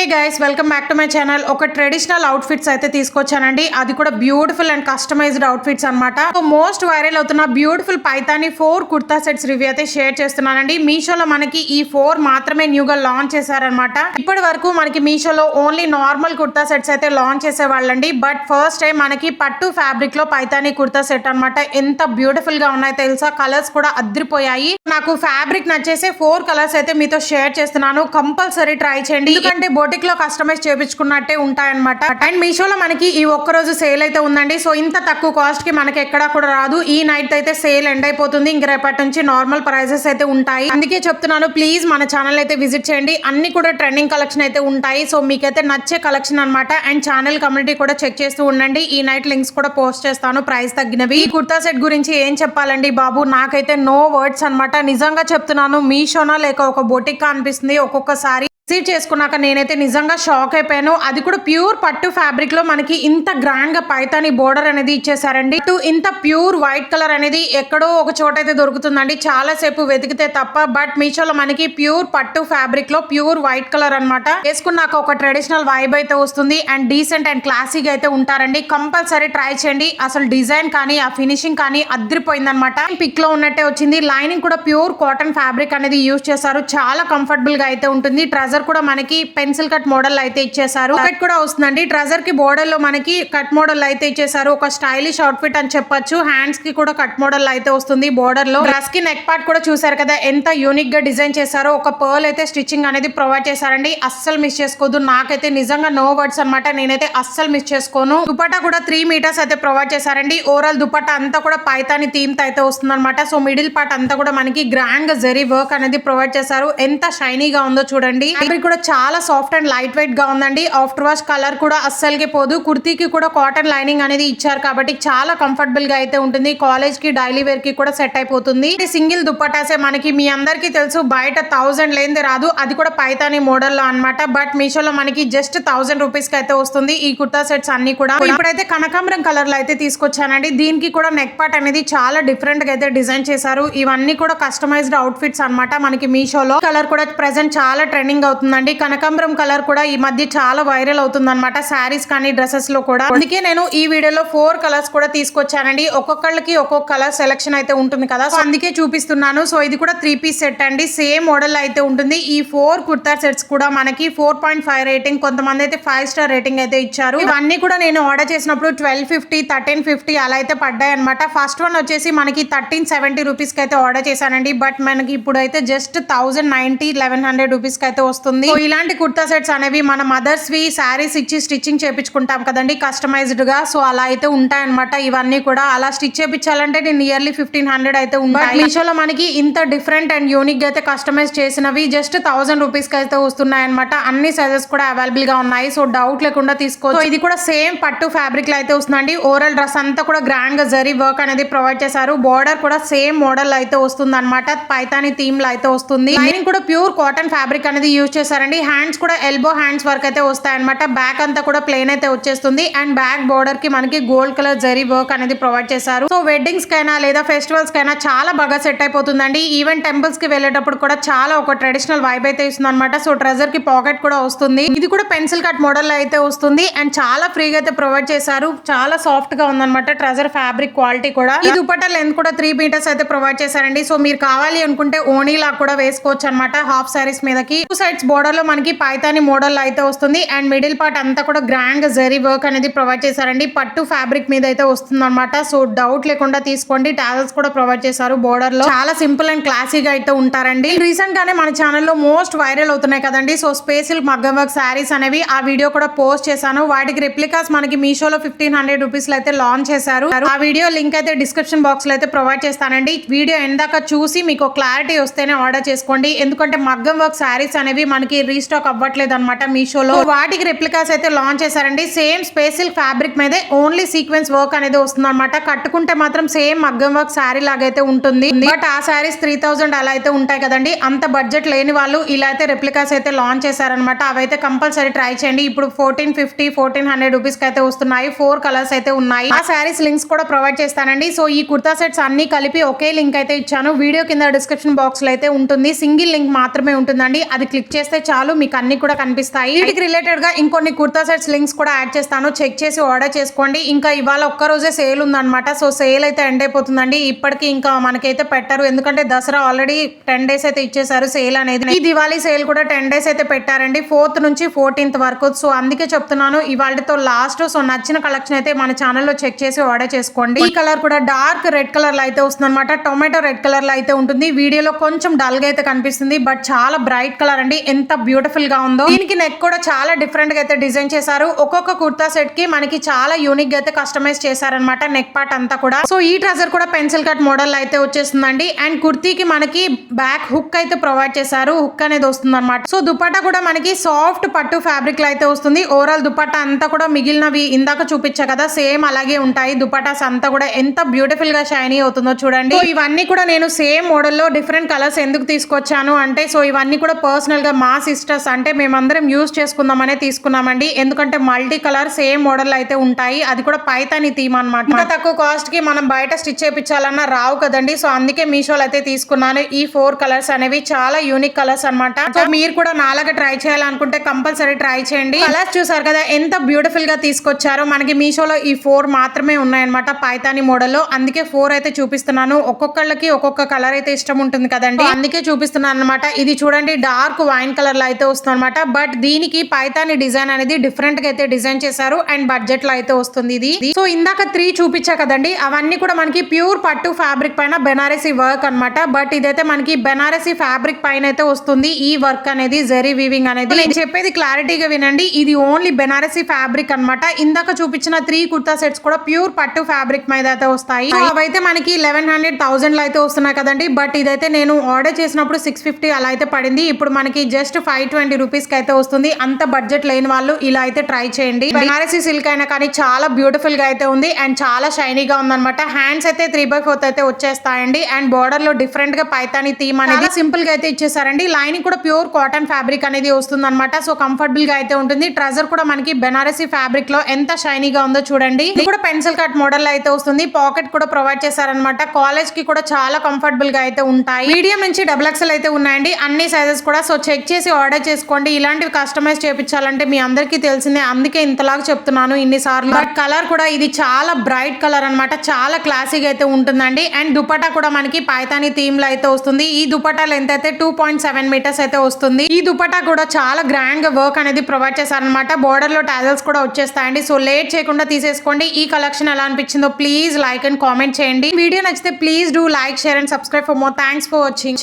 Hey guys welcome back to my channel ఒక traditional outfits అయితే తీసుకొచ్చానండి. అది కూడా బ్యూటిఫుల్ అండ్ కస్టమైజ్డ్ అవుట్ఫిట్స్ అనమాట మోస్ట్ వైరల్ అవుతున్న beautiful Paithani four kurta sets review అయితే షేర్ చేస్తున్నానండి. మీషోలో మనకి ఈ ఫోర్ మాత్రమే న్యూగా లాంచ్ చేశారనమాట ఇప్పటి వరకు మనకి మీషోలో ఓన్లీ నార్మల్ కుర్తా సెట్స్ అయితే లాంచ్ చేసేవాళ్ళండి. బట్ ఫస్ట్ టైం మనకి పట్టు ఫ్యాబ్రిక్లో పైతాని కుర్తా సెట్ అన్నమాట. ఎంత బ్యూటిఫుల్గా ఉన్నాయో తెలుసా? కలర్స్ కూడా అద్దరిపోయాయి నాకు ఫ్యాబ్రిక్ నచ్చేసే ఫోర్ కలర్స్ అయితే మీతో షేర్ చేస్తున్నాను. కంపల్సరీ ట్రై చేయండి. ఎందుకంటే బోటిక్లో కస్టమైజ్ చేపించుకున్నట్టే ఉంటాయన్నమాట. అండ్ మీషోలో మనకి ఈ ఒక్క రోజు సేల్ అయితే ఉందండి. సో ఇంత తక్కువ కాస్ట్కి మనకి ఎక్కడా కూడా రాదు. ఈ నైట్ అయితే సేల్ ఎండ్ అయిపోతుంది. ఇంక రేపటి నుంచి నార్మల్ ప్రైజెస్ అయితే ఉంటాయి. అందుకే చెప్తున్నాను ప్లీజ్ మన ఛానల్ అయితే విజిట్ చేయండి. అన్ని కూడా ట్రెండింగ్ కలెక్షన్ అయితే ఉంటాయి. సో మీకైతే నచ్చే కలెక్షన్ అన్నమాట. అండ్ ఛానల్ కమ్యూనిటీ కూడా చెక్ చేస్తూ ఉండండి. ఈ నైట్ లింక్స్ కూడా పోస్ట్ చేస్తాను. ప్రైస్ తగ్గినవి. ఈ కుర్తా సెట్ గురించి ఏం చెప్పాలండి బాబు? నాకైతే నో వర్డ్స్ అన్నమాట. నిజంగా చెప్తున్నాను మీషోనా లేక ఒక బొటిక్ అనిపిస్తుంది ఒక్కొక్కసారి రిసీవ్ చేసుకున్నాక నేనైతే నిజంగా షాక్ అయిపోయాను. అది కూడా ప్యూర్ పట్టు ఫ్యాబ్రిక్లో మనకి ఇంత గ్రాండ్గా పైతాని బోర్డర్ అనేది ఇచ్చేసారండి ఇటు ఇంత ప్యూర్ వైట్ కలర్ అనేది ఎక్కడో ఒక చోట అయితే దొరుకుతుందండి. చాలా సేపు వెతికితే తప్ప బట్ మీషోలో మనకి ప్యూర్ పట్టు ఫ్యాబ్రిక్లో ప్యూర్ వైట్ కలర్ అన్నమాట. వేసుకున్నాక ఒక ట్రెడిషనల్ వైబ్ అయితే వస్తుంది. అండ్ డీసెంట్ అండ్ క్లాసిక్ అయితే ఉంటారండి. కంపల్సరీ ట్రై చేయండి. అసలు డిజైన్ కానీ ఆ ఫినిషింగ్ కానీ అద్దరిపోయిందన్నమాట పిక్లో ఉన్నట్టే వచ్చింది. లైనింగ్ కూడా ప్యూర్ కాటన్ ఫ్యాబ్రిక్ అనేది యూజ్ చేశారు. చాలా కంఫర్టబుల్గా అయితే ఉంటుంది. ట్రెజర్ కూడా మనకి పెన్సిల్ కట్ మోడల్ అయితే ఇచ్చేసారు కట్ కూడా వస్తుందండి. ట్రెజర్కి బోర్డర్లో మనకి కట్ మోడల్ అయితే ఇచ్చేసారు ఒక స్టైలిష్ అవుట్ఫిట్ అని చెప్పొచ్చు. హ్యాండ్స్కి కూడా కట్ మోడల్ అయితే వస్తుంది బోర్డర్లో. డ్రెస్కి నెక్ పార్ట్ కూడా చూసారు కదా ఎంత యూనిక్గా డిజైన్ చేశారో. ఒక పర్ల్ అయితే స్టిచ్చింగ్ అనేది ప్రొవైడ్ చేశారండి. అస్సలు మిస్ చేసుకోవద్దు నాకైతే నిజంగా నో వర్డ్స్ అన్నమాట. నేనైతే అస్సలు మిస్ చేసుకోను. దుపట్టా కూడా త్రీ మీటర్స్ అయితే ప్రొవైడ్ చేశారండి. ఓవరాల్ దుపట్టా అంతా కూడా పైతాని థీమ్తో అయితే వస్తుంది అనమాట సో మిడిల్ పార్ట్ అంతా కూడా మనకి గ్రాండ్గా జరీ వర్క్ అనేది ప్రొవైడ్ చేశారు. ఎంత షైనీగా ఉందో చూడండి. ఫ్యాబ్రిక్ కూడా చాలా సాఫ్ట్ అండ్ లైట్ వెయిట్గా ఉందండి. ఆఫ్టర్ వాష్ కలర్ కూడా అస్సలకి పోదు. కుర్తీకి కూడా కాటన్ లైనింగ్ అనేది ఇచ్చారు కాబట్టి చాలా కంఫర్టబుల్గా అయితే ఉంటుంది. కాలేజ్కి డైలీ వేర్కి కూడా సెట్ అయిపోతుంది. సింగిల్ దుప్పటాసే మనకి. మీ అందరికీ తెలుసు బయట థౌసండ్ లేనిది రాదు. అది కూడా పైతాని మోడల్లో అనమాట బట్ మీషోలో మనకి జస్ట్ థౌసండ్ రూపీస్కి అయితే వస్తుంది. ఈ కుర్తా సెట్స్ అన్ని కూడా. ఇప్పుడైతే కనకాంబరం కలర్లో అయితే తీసుకొచ్చానండి. దీనికి కూడా నెక్ పార్ట్ అనేది చాలా డిఫరెంట్గా అయితే డిజైన్ చేశారు. ఇవన్నీ కూడా కస్టమైజ్డ్ అవుట్ ఫిట్స్ అనమాట మనకి మీషోలో కలర్ కూడా ప్రెసెంట్ చాలా ట్రెండింగ్ అవుతుందండి. కనకాంబరం కలర్ కూడా ఈ మధ్య చాలా వైరల్ అవుతుందన్నమాట. శారీస్ కానీ డ్రెస్సెస్లో కూడా. అందుకే నేను ఈ వీడియోలో ఫోర్ కలర్స్ కూడా తీసుకొచ్చానండి. ఒక్కొక్కళ్ళకి ఒక్కొక్క కలర్ సెలెక్షన్ అయితే ఉంటుంది కదా. సో అందుకే చూపిస్తున్నాను. సో ఇది కూడా త్రీ పీస్ సెట్ అండి. సేమ్ మోడల్ అయితే ఉంటుంది. ఈ ఫోర్ కుర్తా సెట్స్ కూడా మనకి ఫోర్ పాయింట్ ఫైవ్ రేటింగ్ కొంతమంది అయితే ఫైవ్ స్టార్ రేటింగ్ అయితే ఇచ్చారు. ఇవన్నీ కూడా నేను ఆర్డర్ చేసినప్పుడు ట్వెల్వ్ ఫిఫ్టీ థర్టీన్ ఫిఫ్టీ అలా అయితే పడ్డాయి అనమాట ఫస్ట్ వన్ వచ్చేసి మనకి థర్టీన్ సెవెంటీ రూపీస్కి అయితే ఆర్డర్ చేశానండి. బట్ మనకి ఇప్పుడు అయితే just thousand ninety eleven hundred రూపీస్కి అయితే వస్తుంది సో ఇలాంటి కుర్తా సెట్స్ అనేవి మన మదర్స్ వి శారీస్ ఇచ్చి స్టిచ్చింగ్ చేపించుకుంటాం కదండి కస్టమైజ్డ్గా సో అలా అయితే ఉంటాయన్నమాట. ఇవన్నీ కూడా అలా స్టిచ్ చేపించాలంటే నేను నియర్లీ ఫిఫ్టీన్ హండ్రెడ్ అయితే ఉంటాయి. మీషోలో మనకి ఇంత డిఫరెంట్ అండ్ యూనిక్గా అయితే కస్టమైజ్ చేసినవి జస్ట్ థౌసండ్ రూపీస్కి అయితే వస్తున్నాయి అనమాట అన్ని సైజెస్ కూడా అవైలబుల్గా ఉన్నాయి. సో డౌట్ లేకుండా తీసుకోవచ్చు. ఇది కూడా సేమ్ పట్టు ఫ్యాబ్రిక్లో అయితే వస్తుందండి. ఓవరాల్ డ్రెస్ అంతా కూడా గ్రాండ్గా జరీ వర్క్ అనేది ప్రొవైడ్ చేశారు. బోర్డర్ కూడా సేమ్ మోడల్ అయితే వస్తుంది అనమాట పైతాని థీమ్లో అయితే వస్తుంది. లైనింగ్ కూడా ప్యూర్ కాటన్ ఫ్యాబ్రిక్ అనేది యూజ్ చేశారండి హ్యాండ్స్ కూడా ఎల్బో హ్యాండ్స్ వర్క్ అయితే వస్తాయన్నమాట. బ్యాక్ అంతా కూడా ప్లేన్ అయితే వచ్చేస్తుంది. అండ్ బ్యాక్ బోర్డర్కి మనకి గోల్డ్ కలర్ జరీ వర్క్ అనేది ప్రొవైడ్ చేశారు. సో వెడ్డింగ్స్ కైనా లేదా ఫెస్టివల్స్ కైనా చాలా బాగా సెట్ అయిపోతుందండి. ఈవెన్ టెంపుల్స్కి వెళ్ళేటప్పుడు కూడా చాలా ఒక ట్రెడిషనల్ వైబ్ అయితే ఇస్తుంది అనమాట సో ట్రెజర్కి పాకెట్ కూడా వస్తుంది. ఇది కూడా పెన్సిల్ కట్ మోడల్ అయితే వస్తుంది. అండ్ చాలా ఫ్రీగా అయితే ప్రొవైడ్ చేశారు. చాలా సాఫ్ట్గా ఉందన్నమాట ట్రెజర్ ఫ్యాబ్రిక్ క్వాలిటీ కూడా. ఈ దుపట్టా లెంత్ కూడా త్రీ మీటర్స్ అయితే ప్రొవైడ్ చేశారండి. సో మీరు కావాలి అనుకుంటే ఓనీ లా కూడా వేసుకోవచ్చు అనమాట హాఫ్ సారీస్ మీదకి. టూ సైడ్స్ బోర్డర్లో మనకి పైతాని మోడల్ అయితే వస్తుంది. అండ్ మిడిల్ పార్ట్ అంతా కూడా గ్రాండ్ జరీ వర్క్ అనేది ప్రొవైడ్ చేశారండి. పట్టు ఫ్యాబ్రిక్ మీద అయితే వస్తుంది అనమాట సో డౌట్ లేకుండా తీసుకోండి. టాజల్స్ కూడా ప్రొవైడ్ చేశారు బోర్డర్లో చాలా సింపుల్ అండ్ క్లాసీగా అయితే ఉంటారండి. రీసెంట్ గానే మన ఛానల్లో మోస్ట్ వైరల్ అవుతున్నాయి కదండి. సో స్పేషల్ మగ్గం వర్క్ శారీస్ అనేవి ఆ వీడియో కూడా పోస్ట్ చేశాను. వాటికి రిప్లికాస్ మనకి మీషోలో ఫిఫ్టీన్ హండ్రెడ్ రూపీస్లో అయితే లాంచ్ చేశారు. ఆ వీడియో లింక్ అయితే డిస్క్రిప్షన్ బాక్స్లో అయితే ప్రొవైడ్ చేస్తానండి. వీడియో ఎందాక చూసి మీకు క్లారిటీ వస్తేనే ఆర్డర్ చేసుకోండి. ఎందుకంటే మగ్గం వర్క్ శారీస్ అనేవి మనకి రీస్టాక్ అవ్వట్లేదు అనమాట మీషోలో. వాటికి రెప్లికాస్ అయితే లాంచ్ చేశారండి. సేమ్ స్పేషల్ ఫ్యాబ్రిక్ మీదే ఓన్లీ సీక్వెన్స్ వర్క్ అనేది వస్తుంది అనమాట కట్టుకుంటే మాత్రం సేమ్ మగ్గం వర్క్ శారీ లాగైతే ఉంటుంది. బట్ ఆ శారీస్ త్రీ థౌసండ్ అలా అయితే ఉంటాయి కదండి. అంత బడ్జెట్ లేని వాళ్ళు ఇలా అయితే రెప్లికాస్ అయితే లాంచ్ చేశారనమాట అవైతే కంపల్సరీ ట్రై చేయండి. ఇప్పుడు ఫోర్టీన్ ఫిఫ్టీ ఫోర్టీన్ హండ్రెడ్ రూపీస్కి అయితే వస్తున్నాయి. ఫోర్ కలర్స్ అయితే ఉన్నాయి. ఆ శారీస్ లింక్స్ కూడా ప్రొవైడ్ చేస్తానండి. సో ఈ కుర్తా సెట్స్ అన్ని కలిపి ఒకే లింక్ అయితే ఇచ్చాను. వీడియో కింద డిస్క్రిప్షన్ బాక్స్లో అయితే ఉంటుంది. సింగిల్ లింక్ మాత్రమే ఉంటుందండి. అది క్లిక్ చేసి చేస్తే చాలు మీకు అన్ని కూడా కనిపిస్తాయి. వీటికి రిలేటెడ్గా ఇంకొన్ని కుర్తా సెట్స్ లింక్స్ కూడా యాడ్ చేస్తాను. చెక్ చేసి ఆర్డర్ చేసుకోండి. ఇంకా ఇవాళ ఒక్క రోజే సేల్ ఉందన్నమాట. సో సేల్ అయితే ఎండ్ అయిపోతుందండి. ఇప్పటికి ఇంకా మనకైతే పెట్టరు. ఎందుకంటే దసరా ఆల్రెడీ టెన్ డేస్ అయితే ఇచ్చేసారు సేల్ అనేది. ఈ దివాళీ సేల్ కూడా టెన్ డేస్ అయితే పెట్టారండి. ఫోర్త్ నుంచి ఫోర్టీన్త్ వరకు. సో అందుకే చెప్తున్నాను ఇవాళతో లాస్ట్ సో నచ్చిన కలెక్షన్ అయితే మన ఛానల్లో చెక్ చేసి ఆర్డర్ చేసుకోండి. ఈ కలర్ కూడా డార్క్ రెడ్ కలర్లో అయితే వస్తుంది అనమాట టొమాటో రెడ్ కలర్లో అయితే ఉంటుంది. వీడియోలో కొంచెం డల్గా అయితే కనిపిస్తుంది. బట్ చాలా బ్రైట్ కలర్ అండి. ఎంత బ్యూటిఫుల్గా ఉందో. దీనికి నెక్ కూడా చాలా డిఫరెంట్గా అయితే డిజైన్ చేశారు. ఒక్కొక్క కుర్తా సెట్కి మనకి చాలా యూనిక్గా అయితే కస్టమైజ్ చేశారనమాట నెక్ పార్ట్ అంతా కూడా. సో ఈ ట్రజర్ కూడా పెన్సిల్ కట్ మోడల్ అయితే వచ్చేస్తుందండి. అండ్ కుర్తీకి మనకి బ్యాక్ హుక్ అయితే ప్రొవైడ్ చేశారు. హుక్ అనేది వస్తుంది అనమాట సో దుపట్టా కూడా మనకి సాఫ్ట్ పట్టు ఫ్యాబ్రిక్లో అయితే వస్తుంది. ఓవరాల్ దుపట్టా అంతా కూడా మిగిలినవి ఇందాక చూపించా కదా సేమ్ అలాగే ఉంటాయి. దుపటాస్ అంతా కూడా ఎంత బ్యూటిఫుల్గా షైనీ అవుతుందో చూడండి. ఇవన్నీ కూడా నేను సేమ్ మోడల్లో డిఫరెంట్ కలర్స్ ఎందుకు తీసుకొచ్చాను అంటే సో ఇవన్నీ కూడా పర్సనల్గా మా సిస్టర్స్ అంటే మేమందరం యూజ్ చేసుకుందామనే తీసుకున్నామండి. ఎందుకంటే మల్టీ కలర్ సేమ్ మోడల్ అయితే ఉంటాయి. అది కూడా పైతాని థీమ్ అనమాట ఇంకా తక్కువ కాస్ట్కి మనం బయట స్టిచ్ చేయించాలన్నా రావు కదండి. సో అందుకే మీషోలో అయితే తీసుకున్నాను. ఈ ఫోర్ కలర్స్ అనేవి చాలా యూనిక్ కలర్స్ అన్నమాట. సో మీరు కూడా నాలాగా ట్రై చేయాలనుకుంటే కంపల్సరీ ట్రై చేయండి. కలర్స్ చూసారు కదా ఎంత బ్యూటిఫుల్గా తీసుకొచ్చారో. మనకి మీషోలో ఈ ఫోర్ మాత్రమే ఉన్నాయన్నమాట పైతాని మోడల్లో అందుకే ఫోర్ అయితే చూపిస్తున్నాను. ఒక్కొక్కళ్ళకి ఒక్కొక్క కలర్ అయితే ఇష్టం ఉంటుంది కదండి. అందుకే చూపిస్తున్నాను అనమాట ఇది చూడండి డార్క్ వైన్ కలర్లో అయితే వస్తుంది అనమాట బట్ దీనికి పైతాని డిజైన్ అనేది డిఫరెంట్గా అయితే డిజైన్ చేశారు అండ్ బడ్జెట్లో అయితే వస్తుంది ఇది. సో ఇందాక త్రీ చూపించా కదండి అవన్నీ కూడా మనకి ప్యూర్ పట్టు ఫ్యాబ్రిక్ పైన బెనారసీ వర్క్ అన్నమాట. బట్ ఇదైతే మనకి బెనారసీ ఫ్యాబ్రిక్ పైన అయితే వస్తుంది ఈ వర్క్ అనేది జెరీ వీవింగ్ అనేది. నేను చెప్పేది క్లారిటీగా వినండి ఇది ఓన్లీ బెనారసీ ఫ్యాబ్రిక్ అన్నమాట. ఇందాక చూపించిన త్రీ కుర్తా సెట్స్ కూడా ప్యూర్ పట్టు ఫ్యాబ్రిక్ మీద అయితే వస్తాయి. అవైతే మనకి లెవెన్ హండ్రెడ్ థౌసండ్లో అయితే వస్తున్నాయి కదండి. బట్ ఇదైతే నేను ఆర్డర్ చేసినప్పుడు సిక్స్ ఫిఫ్టీ అలా అయితే పడింది. ఇప్పుడు మనకి జస్ట్ ఫైవ్ ట్వంటీ రూపీస్కి అయితే వస్తుంది. అంత బడ్జెట్ లేని వాళ్ళు ఇలా అయితే ట్రై చేయండి. బెనారసీ సిల్క్ అయినా కానీ చాలా బ్యూటిఫుల్గా అయితే ఉంది అండ్ చాలా షైనీగా ఉందన్నమాట. హ్యాండ్స్ అయితే త్రీ బై ఫోర్త్ అయితే వచ్చేస్తాయండి అండ్ బార్డర్లో డిఫరెంట్గా పైతాని థీమ్ అనేది సింపుల్గా అయితే ఇచ్చేసారండి. లైనింగ్ కూడా ప్యూర్ కాటన్ ఫ్యాబ్రిక్ అనేది వస్తుంది అనమాట సో కంఫర్టబుల్గా అయితే ఉంటుంది. ట్రజర్ కూడా మనకి బెనారసీ ఫ్యాబ్రిక్లో ఎంత షైనీగా ఉందో చూడండి. ఇది కూడా పెన్సిల్ కట్ మోడల్ అయితే వస్తుంది. పాకెట్ కూడా ప్రొవైడ్ చేశారనమాట కాలేజ్కి కూడా చాలా కంఫర్టబుల్గా అయితే ఉంటాయి. మీడియం నుంచి డబుల్ ఎక్స్ఎల్ అయితే ఉన్నాయండి. అన్ని సైజెస్ కూడా సో చెక్ చేసి ఆర్డర్ చేసుకోండి. ఇలాంటివి కస్టమైజ్ చేపించాలంటే మీ అందరికీ తెలిసిందే. అందుకే ఇంతలాగా చెప్తున్నాను ఇన్ని సార్లు బట్ కలర్ కూడా ఇది చాలా బ్రైట్ కలర్ అన్నమాట. చాలా క్లాసిక్ అయితే ఉంటుందండి. అండ్ దుపటా కూడా మనకి పైతాని థీమ్లో అయితే వస్తుంది. ఈ దుపటా లెంత్ అయితే టూ పాయింట్ సెవెన్ మీటర్స్ అయితే వస్తుంది. ఈ దుపటా కూడా చాలా గ్రాండ్గా వర్క్ అనేది ప్రొవైడ్ చేశారనమాట బోర్డర్లో టాజల్స్ కూడా వచ్చేస్తాయండి. సో లేట్ చేయకుండా తీసేసుకోండి. ఈ కలెక్షన్ ఎలా అనిపించిందో ప్లీజ్ లైక్ అండ్ కామెంట్ చేయండి. వీడియో నచ్చితే please do like share and subscribe for more. Thanks for watching.